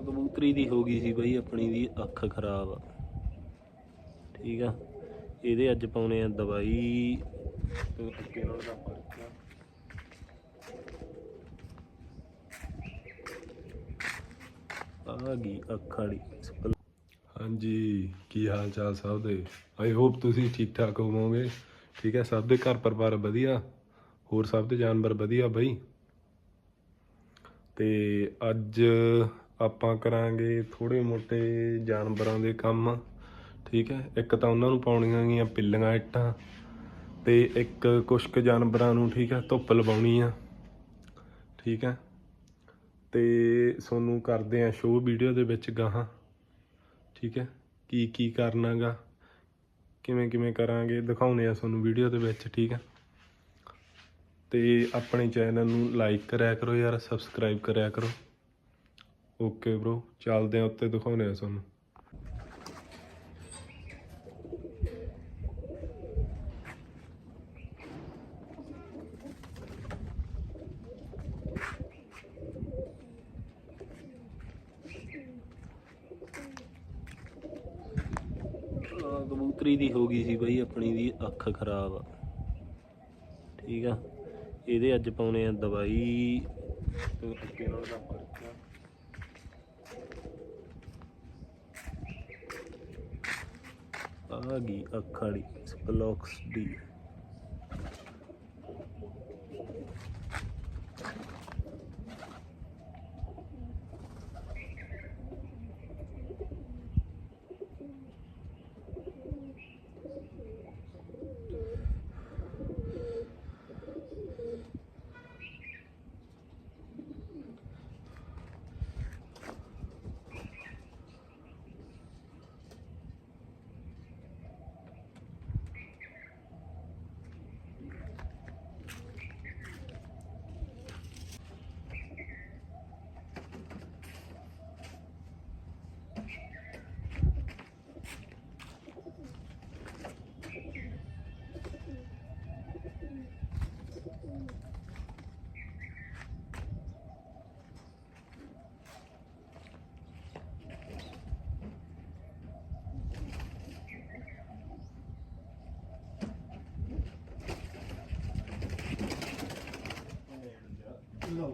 ਕਬੂਤਰੀ ਦੀ ਹੋ ਗਈ ਸੀ ਬਈ, ਆਪਣੀ ਦੀ ਅੱਖ ਖਰਾਬ ਠੀਕ ਆ? ਇਹਦੇ ਅੱਜ ਪਾਉਣੇ ਆ ਦਵਾਈ। ਤੇ ਨਾਲ ਦਾ ਫ਼ਰਕ ਆ। ਗਈ ਅੱਖ ਵਾਲੀ। ਹਾਂਜੀ, ਕੀ ਹਾਲ ਚਾਲ ਸਭ ਦੇ? ਆਈ ਹੋਪ ਤੁਸੀਂ ਠੀਕ ਠਾਕ ਹੋਵੋਗੇ। ਠੀਕ ਹੈ ਸਭ ਦੇ ਘਰ ਪਰਿਵਾਰ ਵਧੀਆ? ਹੋਰ ਸਭ ਦੇ ਜਾਨਵਰ ਵਧੀਆ ਬਈ? ਤੇ ਅੱਜ ਆਪਾਂ ਕਰਾਂਗੇ ਥੋੜੇ ਮੋਟੇ ਜਾਨਵਰਾਂ ਦੇ ਕੰਮ, ਠੀਕ ਹੈ? ਇੱਕ ਤਾਂ ਉਹਨਾਂ ਨੂੰ ਪਾਉਣੀਆਂ ਗੀਆਂ ਪਿੱਲੀਆਂ ਇੱਟਾਂ ਤੇ ਇੱਕ ਕੁਛ ਕੁ ਜਾਨਵਰਾਂ ਨੂੰ, ਠੀਕ ਹੈ, ਧੁੱਪ ਲਵਾਉਣੀ ਆ, ਠੀਕ ਹੈ? ਤੇ ਤੁਹਾਨੂੰ ਕਰਦੇ ਆ ਸ਼ੋਅ ਵੀਡੀਓ ਦੇ ਵਿੱਚ ਗਾਹਾਂ, ਠੀਕ ਹੈ? ਕੀ ਕੀ ਕਰਨਾਗਾ ਕਿਵੇਂ ਕਿਵੇਂ ਕਰਾਂਗੇ ਦਿਖਾਉਨੇ ਆ ਤੁਹਾਨੂੰ ਵੀਡੀਓ ਦੇ ਵਿੱਚ, ਠੀਕ ਹੈ? ਤੇ ਆਪਣੇ ਚੈਨਲ ਨੂੰ ਲਾਈਕ ਕਰਿਆ ਕਰੋ ਯਾਰ ਸਬਸਕ੍ਰਾਈਬ ਕਰਿਆ ਕਰੋ। ਓਕੇ ਬ్రో ਚੱਲਦੇ ਆ ਉੱਤੇ ਦਿਖਾਉਨੇ ਆ ਤੁਹਾਨੂੰ। ਆਹ ਕਬੂਤਰੀ ਦੀ ਹੋ ਗਈ ਸੀ ਬਈ, ਆਪਣੀ ਦੀ ਅੱਖ ਖਰਾਬ ਆ। ਠੀਕ ਆ? ਇਹਦੇ ਅੱਜ ਪਾਉਣੇ ਆ ਦਵਾਈ। ਤੇ ਅੱਗੇ ਨਾਲ ਦਾ ਫ਼ਰਕ ਆ ਆ ਗਈ ਅੱਖ ਵਾਲੀ ਸਪਲੋਕਸ ਡੀ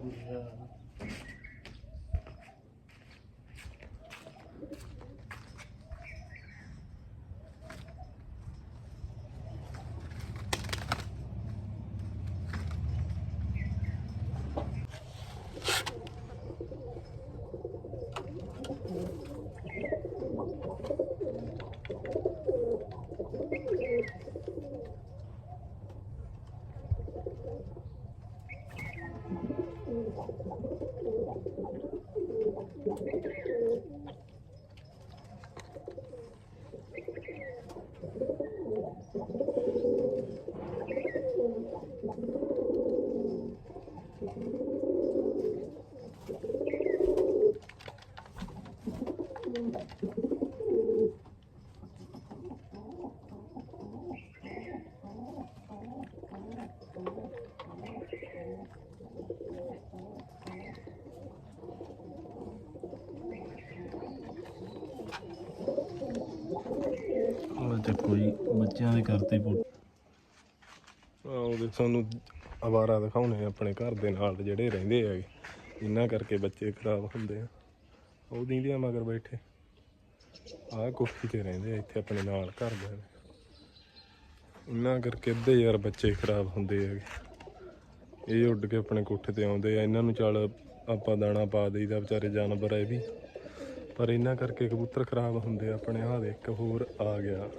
ਉਹ ਤੇ ਕੋਈ ਬੱਚਿਆਂ ਦੇ ਕਰਤੇ ਪੁੱਟ ਆਹ ਉਹਦੇ ਆਵਾਰਾ ਦਿਖਾਉਣੇ ਆਪਣੇ ਘਰ ਦੇ ਨਾਲ ਜਿਹੜੇ ਰਹਿੰਦੇ ਹੈਗੇ। ਇਹਨਾਂ ਕਰਕੇ ਬੱਚੇ ਖਰਾਬ ਹੁੰਦੇ ਆ। ਉਹ ਦੀਂਦੀਆਂ ਮਗਰ ਬੈਠੇ। ਆਹ ਕੋਠੀ ਤੇ ਰਹਿੰਦੇ ਆ ਇੱਥੇ ਆਪਣੇ ਨਾਲ ਘਰ ਦੇ। ਇਹਨਾਂ ਕਰਕੇ ਅੱਧੇ ਯਾਰ ਬੱਚੇ ਖਰਾਬ ਹੁੰਦੇ ਹੈਗੇ। ਇਹ ਉੱਡ ਕੇ ਆਪਣੇ ਕੋਠੇ ਤੇ ਆਉਂਦੇ ਆ। ਇਹਨਾਂ ਨੂੰ ਚੱਲ ਆਪਾਂ ਦਾਣਾ ਪਾ ਦੇਈਦਾ ਵਿਚਾਰੇ ਜਾਨਵਰ ਆ ਵੀ। ਪਰ ਇਹਨਾਂ ਕਰਕੇ ਕਬੂਤਰ ਖਰਾਬ ਹੁੰਦੇ ਆਪਣੇ। ਆਹ ਦੇ ਇੱਕ ਹੋਰ ਆ ਗਿਆ।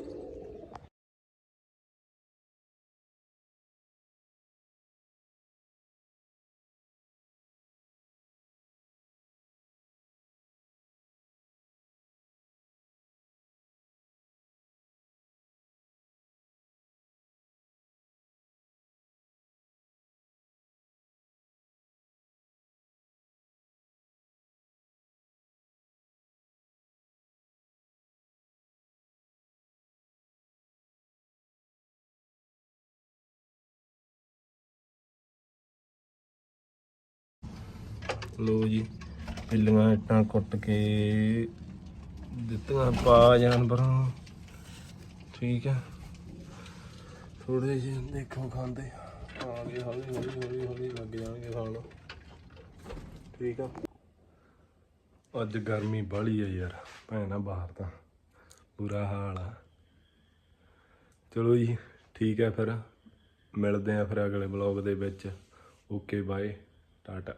ਲੋ ਜੀ ਪਿੱਲੀਆਂ ਇੱਟਾਂ ਕੁੱਟ ਕੇ ਦਿੱਤੀਆਂ ਪਾ ਜਾਨਵਰਾਂ। ਨੂੰ ਠੀਕ ਹੈ ਥੋੜੇ ਜਿਹੇ ਦੇਖੋ ਖਾਂਦੇ। ਆ ਗਏ, ਹੌਲੀ ਹੌਲੀ ਹੌਲੀ ਹੌਲੀ ਲੱਗ ਜਾਣਗੇ ਖਾਣ। ਠੀਕ ਆ। ਅੱਜ ਗਰਮੀ ਬਾਹਲੀ ਆ ਯਾਰ, ਭੈਣਾ ਬਾਹਰ ਤਾਂ। ਬੁਰਾ ਹਾਲ ਆ। ਚਲੋ ਜੀ, ਠੀਕ ਹੈ ਫਿਰ। ਮਿਲਦੇ ਆ ਫਿਰ ਅਗਲੇ ਬਲੌਗ ਦੇ ਵਿੱਚ। Okay, bye. ਟਾਟਾ।